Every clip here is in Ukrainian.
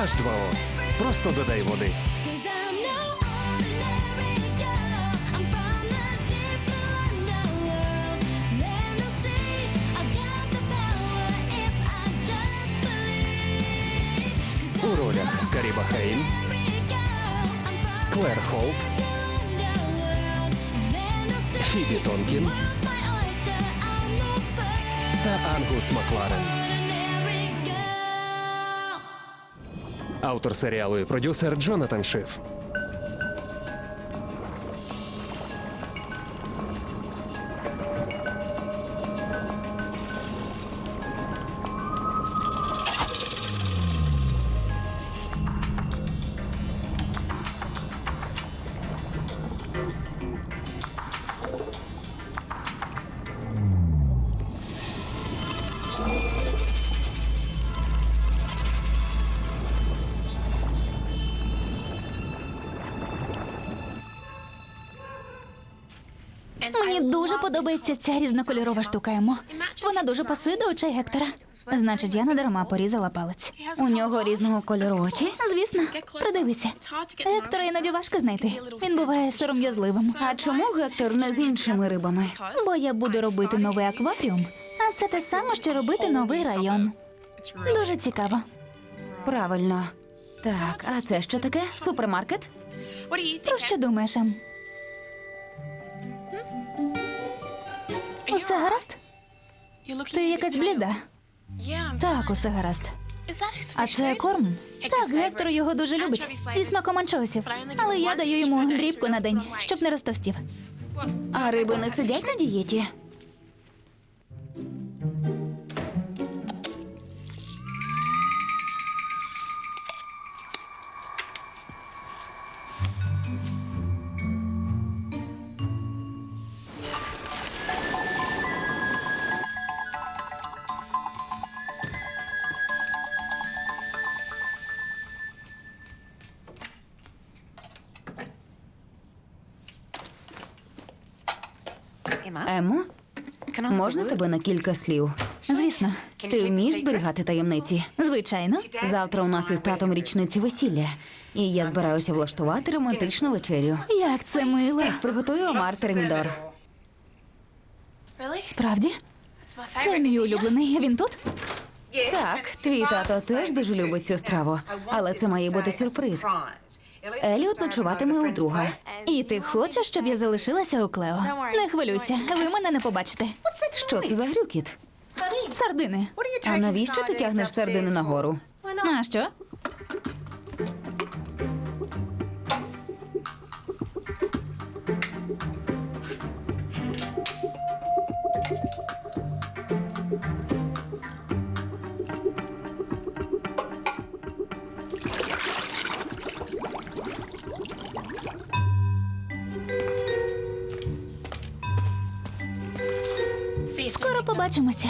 H2O. Просто додай води. Cause I'm no ordinary girl. I'm from the deep blue underworld. Then they'll see I've got the power if I just believe. 'Cause У I'm ролях Каріба Хейн, every girl. I'm from Клер Холт, the underworld. Then they'll see Фібі Тонкін world's my oyster. I'm the first та Ангус Макларен. Автор серіалу і продюсер Джонатан Шиф. Подобається ця різнокольорова штука Емо. Вона дуже пасує до очей Гектора. Значить, я не дарма порізала палець. У нього різного кольору очі. Звісно, придивися. Гектора іноді важко знайти. Він буває сором'язливим. А чому Гектор не з іншими рибами? Бо я буду робити новий акваріум, а це те саме, що робити новий район. Дуже цікаво. Правильно. Так, а це що таке? Супермаркет? Про що думаєш? Ем? Усе гаразд? Ти якась бліда. Так, усе гаразд. А це корм? Так, Гектор його дуже любить. Зі смаком анчоусів. Але я даю йому дрібку на день, щоб не розтовстів. А риби не сидять на дієті? Можна тебе на кілька слів? Звісно, Ти вмієш зберігати таємниці? звичайно. Завтра у нас із татом річниці весілля, і я збираюся влаштувати романтичну вечерю. Як це мило. Приготую омар термідор. Справді? Це мій улюблений. Він тут? Так, твій тато теж дуже любить цю страву, але це має бути сюрприз. Еліот ночуватиме у друга. І ти хочеш, щоб я залишилася у Клео? Не хвилюйся, ви мене не побачите. Що це за грюкіт? Сардини. А навіщо ти тягнеш сардини нагору? А що? Побачимося.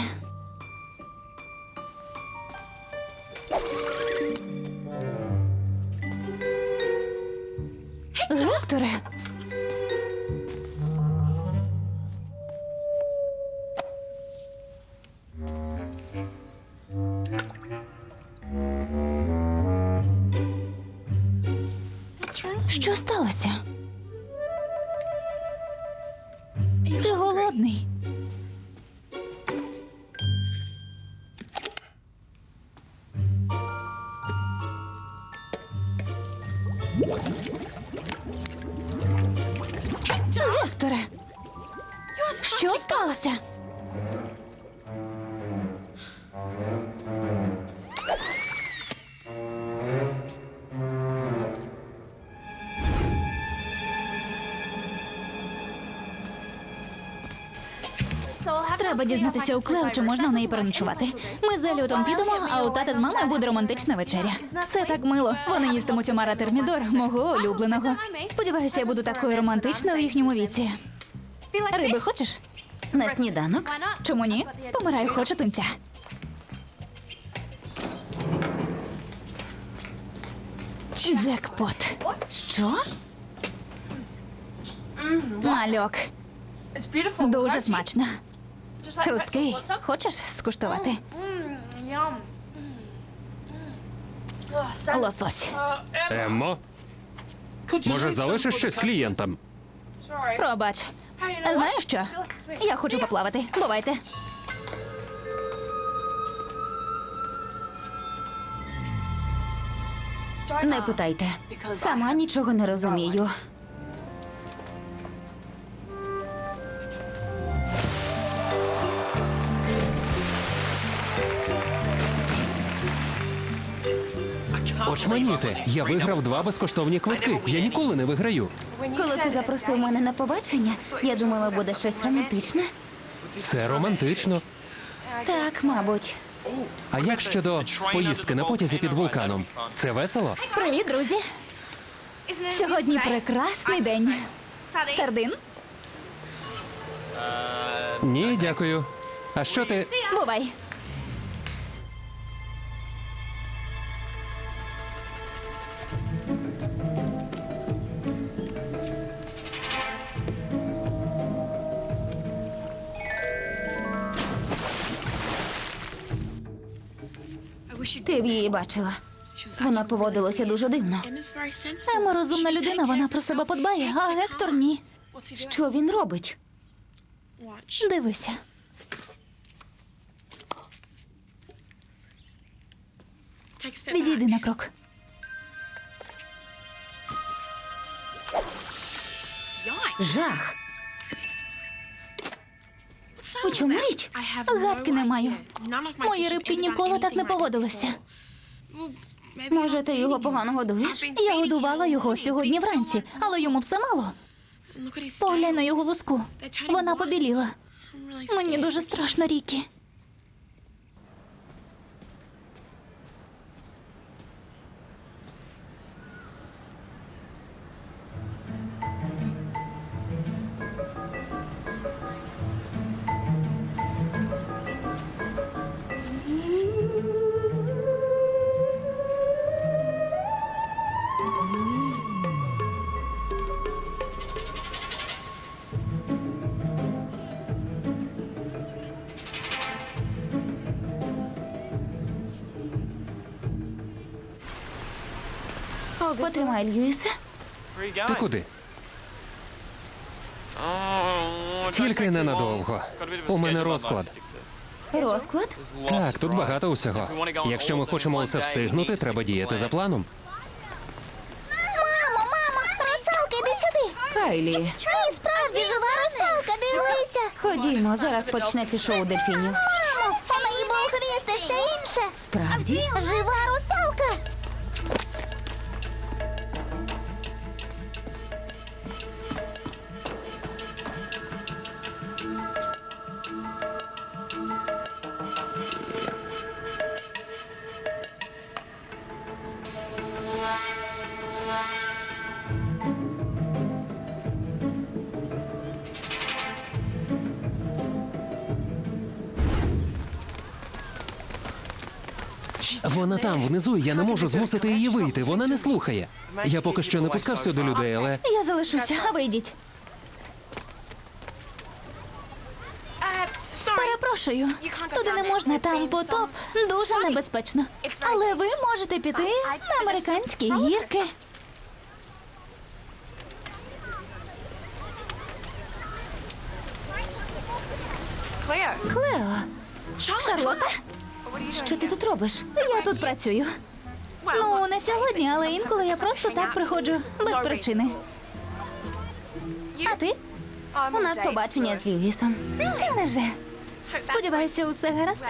Гекторе. Що сталося? Треба дізнатися у Клео, чи можна в неї переночувати. Ми з Еліотом підемо, а у тата з мамою буде романтична вечеря. Це так мило. Вони їстимуть омара термідор, мого улюбленого. Сподіваюся, я буду такою романтичною у їхньому віці. Риби хочеш? На сніданок? Чому ні? Помираю, хочу тунця. Джекпот. Що? Мальок. Дуже смачно. Хрусткий. Хочеш скуштувати? Лосось. Еммо, може залишиш щось клієнтам? Пробач. Знаєш що? Я хочу поплавати. Бувайте. Не питайте. Сама нічого не розумію. Очманіти, я виграв два безкоштовні квитки. Я ніколи не виграю. Коли ти запросив мене на побачення, я думала, буде щось романтичне. Це романтично. Так, мабуть. А як щодо поїздки на потязі під вулканом? Це весело? Привіт, друзі. Сьогодні прекрасний день. Сардин, Ні, дякую. А що ти? бувай. Ти б її бачила. Вона поводилася дуже дивно. Ема розумна людина, вона про себе подбає, а Гектор ні. Що він робить? Дивися. Відійди на крок. Жах. У чому річ? Гадки не маю. Мої рибки ніколи так не поводилися. Може, ти його погано годуєш? Я годувала його сьогодні вранці, але йому все мало. Поглянь на його луску. Вона побіліла. Мені дуже страшно, Рікі. Потримай, Льюісе. Ти куди? Тільки ненадовго. У мене розклад. Розклад? Так, тут багато усього. Якщо ми хочемо усе встигнути, треба діяти за планом. Мамо, мамо, русалка, іди сюди. Кайлі, Ні, справді жива русалка, дивися. ходімо, зараз почнеться шоу дельфінів. Мамо, у неї був хвіст і все інше. Справді? Жива русалка. Вона там внизу, і я не можу змусити її вийти. Вона не слухає. Я поки що не пускав сюди людей, але Я залишуся, а ви йдіть. Перепрошую, туди не можна, там потоп дуже небезпечно. Але ви можете піти на американські гірки. Клео, Шарлота, що ти тут робиш? я тут працюю. Ну, не сьогодні, але інколи я просто так приходжу без причини. А ти? У нас побачення з Льюісом. Та невже? Сподіваюся, усе гаразд.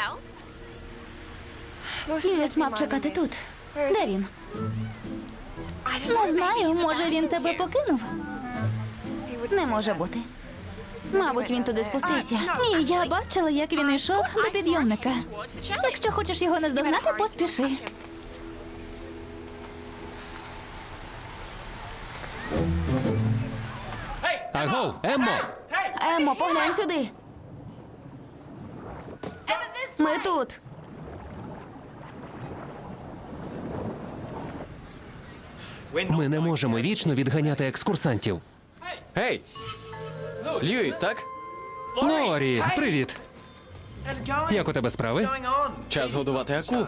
Льюіс мав чекати тут. Де він? Не знаю, може він тебе покинув? Не може бути. Мабуть, він туди спустився. Ні, я бачила, як він йшов до підйомника. Якщо хочеш його наздогнати, поспіши. агов, Еммо! Емо, поглянь сюди. Ми тут. Ми не можемо вічно відганяти екскурсантів. Гей! Льюіс, так? Лорі, привіт! Як у тебе справи? Час годувати акул.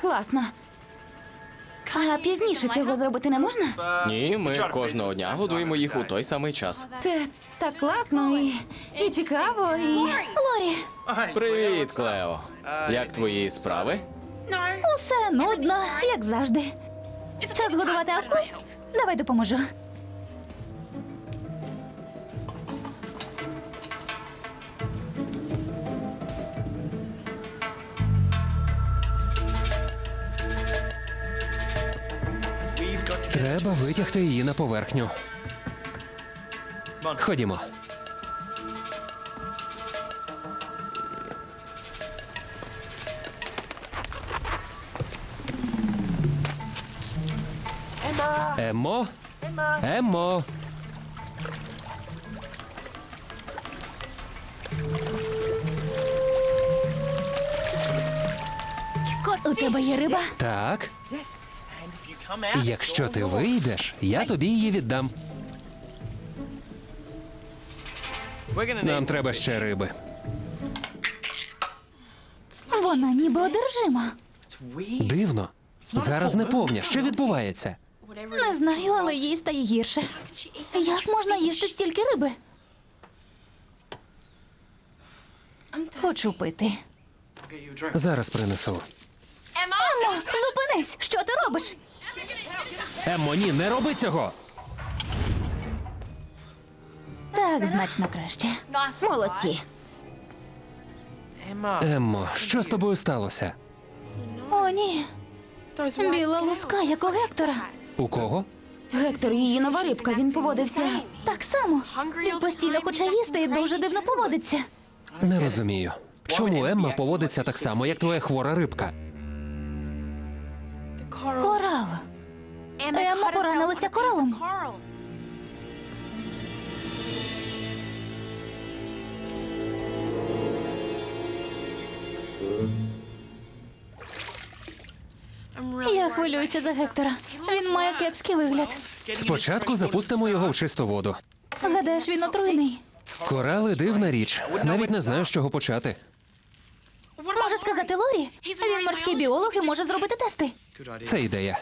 Класно. А пізніше цього зробити не можна? Ні, ми кожного дня годуємо їх у той самий час. Це так класно і, і цікаво, і. Лорі, Привіт, Клео. Як твої справи? усе нудно, як завжди. Час годувати акуль? Давай допоможу. Треба витягти її на поверхню. Ходімо. Еммо? Еммо? У тебе є риба? Так. Якщо ти вийдеш, я тобі її віддам. Нам треба ще риби. Вона ніби одержима. Дивно. Зараз не повня. Що відбувається? Не знаю, але їй стає гірше. Як можна їсти стільки риби? Хочу пити. Зараз принесу. Еммо, зупинись! Що ти робиш? Еммо, ні, не роби цього. Так, значно краще. Молодці. Еммо, що з тобою сталося? О, ні. Біла луска, як у Гектора. У кого? Гектор, її нова рибка, він поводився. Так само. Він постійно хоче їсти і дуже дивно поводиться. Не розумію. Чому Емма поводиться так само, як твоя хвора рибка? Корал. Емма поранилася коралом. Я хвилююся за Гектора. Він має кепський вигляд. Спочатку запустимо його в чисту воду. Гадаєш, він отруйний. Корали дивна річ. Навіть не знаю, з чого почати. Може сказати Лорі? Він морський біолог і може зробити тести. Це ідея.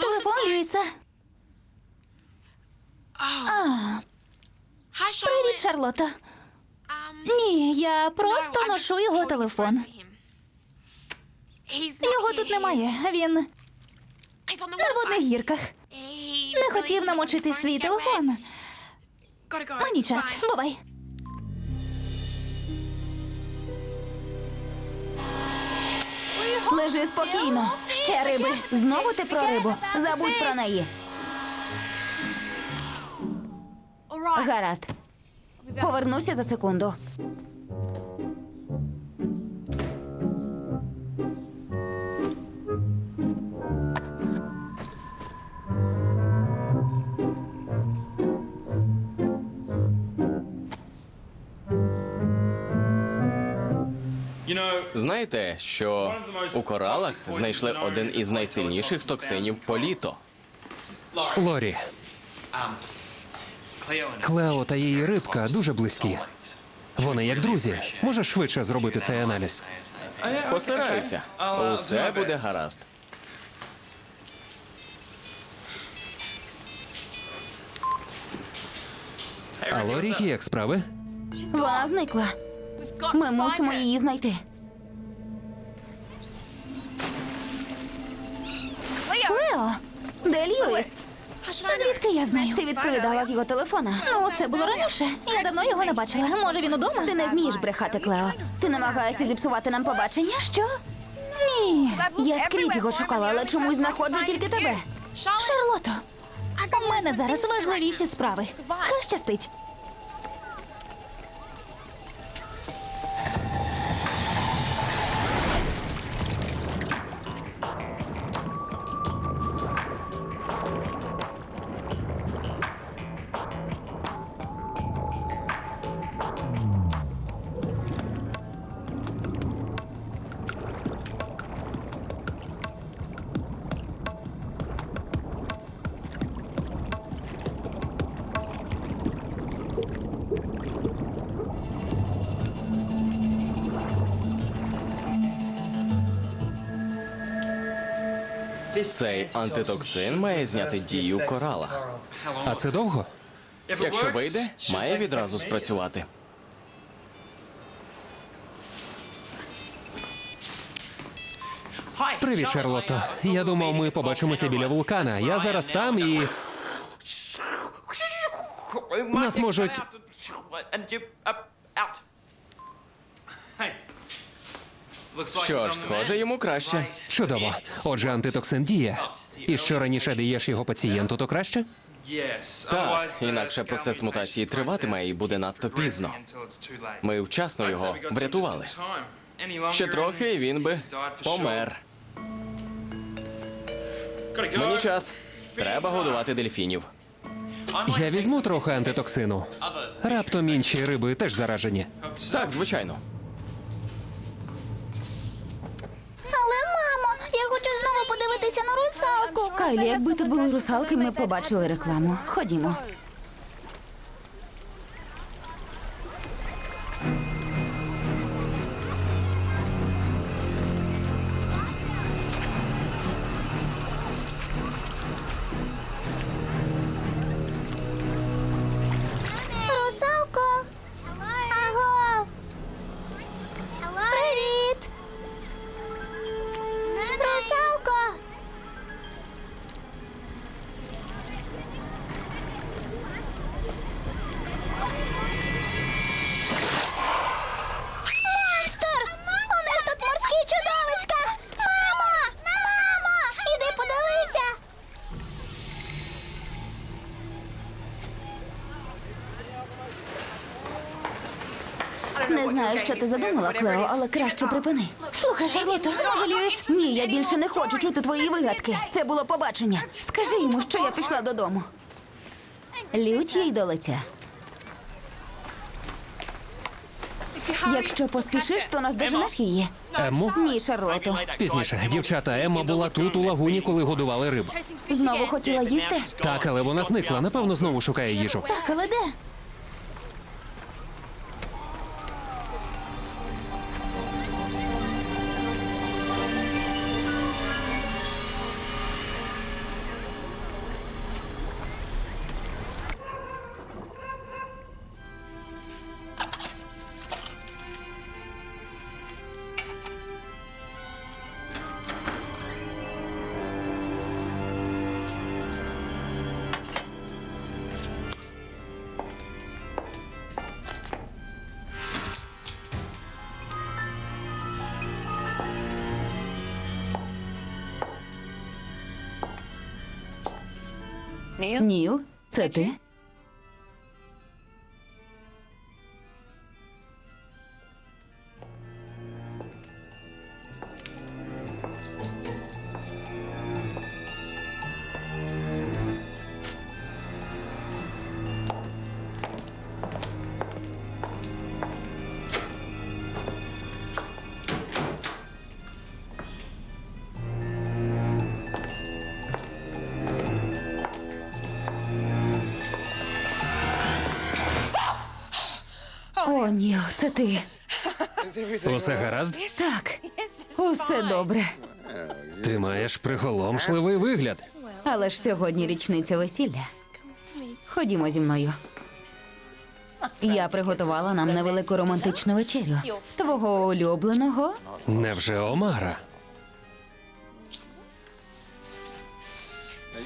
Телефон Льюіса. А, привіт, Шарлотта. Ні, я просто ношу його телефон. Його тут немає. Він на водних гірках. Не хотів намочити свій телефон. Мені час. Бувай. Лежи спокійно. Ще риби. Знову ти про рибу. Забудь про неї. Гаразд. Повернуся за секунду. Знаєте, що у коралах знайшли один із найсильніших токсинів політо. Лорі, Клео та її рибка дуже близькі. Вони як друзі. Можеш швидше зробити цей аналіз. Постараюся. Усе буде гаразд. А Лорі, як справи? Вона зникла. Ми мусимо її знайти. Де Льюіс? Звідки я знаю? Ти відповідала з його телефона. Ну, це було раніше. Я давно його не бачила. Може, він удома? Ти не вмієш брехати, Клео. Ти намагаєшся зіпсувати нам побачення? Що? Ні. Я скрізь його шукала, але чомусь знаходжу тільки тебе. Шарлото, у мене зараз важливіші справи. Хай щастить. Цей антитоксин має зняти дію корала. А це довго? Якщо вийде, має відразу спрацювати. Привіт, Шарлотто. Я думав, ми побачимося біля вулкана. Я зараз там і. Нас можуть. Що ж, схоже, йому краще. Чудово. Отже, антитоксин діє. І що раніше даєш його пацієнту, то краще? Так, інакше процес мутації триватиме і буде надто пізно. Ми вчасно його врятували. Ще трохи, і він би помер. Мені час. Треба годувати дельфінів. Я візьму трохи антитоксину. Раптом інші риби теж заражені. Так, звичайно. Але мамо, я хочу знову подивитися на русалку. Кайлі, якби тут були русалки, ми б побачили рекламу. Ходімо. Не знаю, що ти задумала, Клео, але краще припини. Слухай, Шарлотто, Льюіс? Ні, я більше не хочу чути твої вигадки. Це було побачення. Скажи йому, що я пішла додому. Лють їй до лиця. Якщо поспішиш, то наздоженеш її. Емму? Ні, Шарлотто. Пізніше, дівчата, Емма була тут у лагуні, коли годували риб. Знову хотіла їсти? Так, але вона зникла. Напевно, знову шукає їжу. Так, але де? Ніл, це ти? О, Ніл, це ти. Усе гаразд? Так, усе добре. Ти маєш приголомшливий вигляд. Але ж сьогодні річниця весілля. Ходімо зі мною. Я приготувала нам невелику романтичну вечерю. Твого улюбленого. Невже Омара?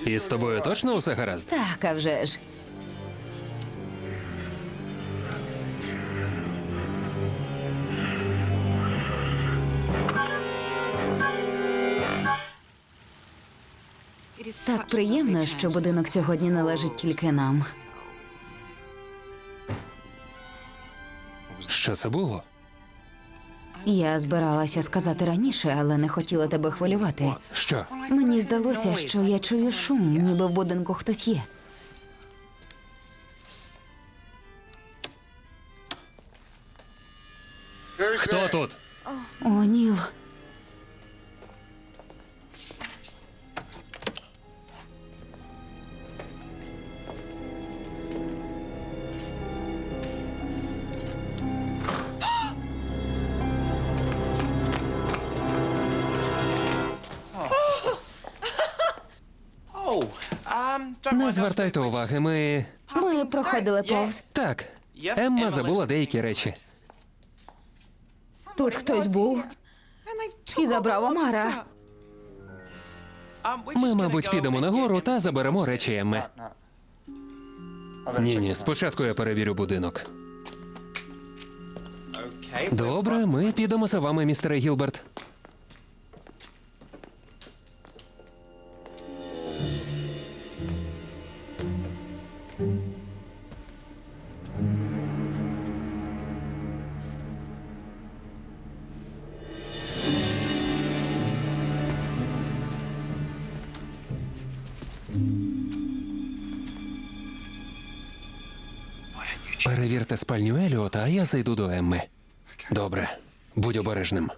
І з тобою точно усе гаразд? Так, а вже ж. Так приємно, що будинок сьогодні належить тільки нам. Що це було? Я збиралася сказати раніше, але не хотіла тебе хвилювати. Що? Мені здалося, що я чую шум, ніби в будинку хтось є. Хто тут? О, Ніл. Не звертайте уваги, ми. Ми проходили повз. Так, Емма забула деякі речі. Тут хтось був і забрав Омара. Ми, мабуть, підемо нагору та заберемо речі Емми. Ні, ні, спочатку я перевірю будинок. Добре, ми підемо за вами, містере Гілберт. Перевірте спальню Еліота, а я зайду до Емми. Добре, будь обережним.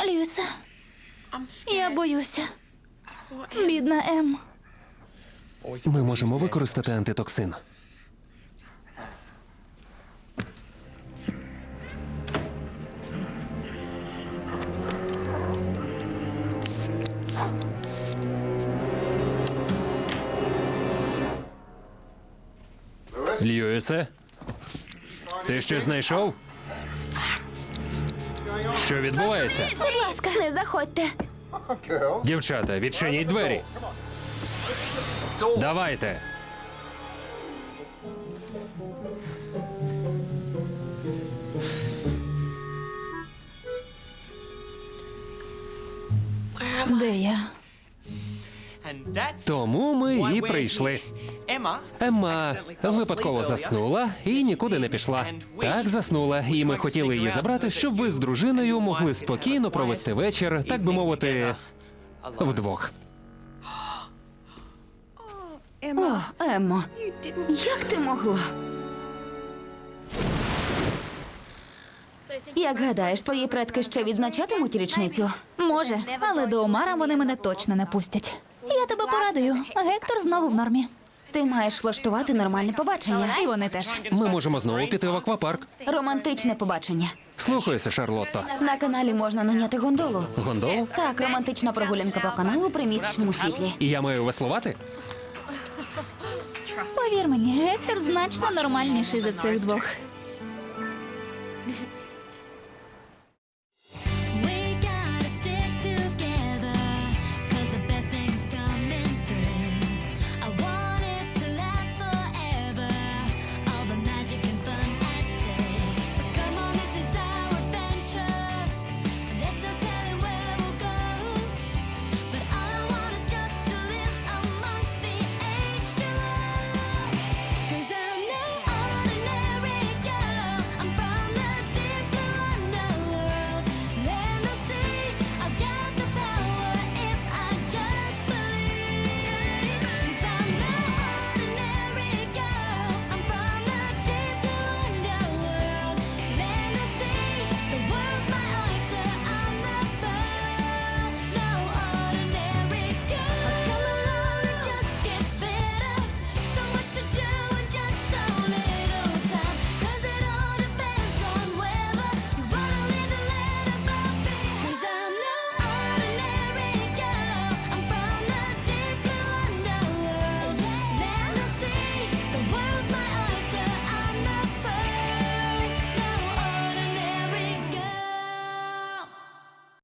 Люся, я боюся. Бідна Ем. Ми можемо використати антитоксин. Льюісе? Ти щось знайшов? Що відбувається? Будь ласка, не заходьте. Дівчата, відчиніть двері. Давайте. Де я? Тому ми і прийшли. Емма випадково заснула і нікуди не пішла. Так заснула, і ми хотіли її забрати, щоб ви з дружиною могли спокійно провести вечір, так би мовити, вдвох. О, Еммо, як ти могла? Як гадаєш, твої предки ще відзначатимуть річницю? Може, але до Омара вони мене точно не пустять. Я тебе порадую. Гектор знову в нормі. Ти маєш влаштувати нормальне побачення. І вони теж. Ми можемо знову піти в аквапарк. Романтичне побачення. Слухайся, Шарлотто. На каналі можна наняти гондолу. Гондол? Так, романтична прогулянка по каналу при місячному світлі. І я маю веслувати? Повір мені, Гектор значно нормальніший за цих двох.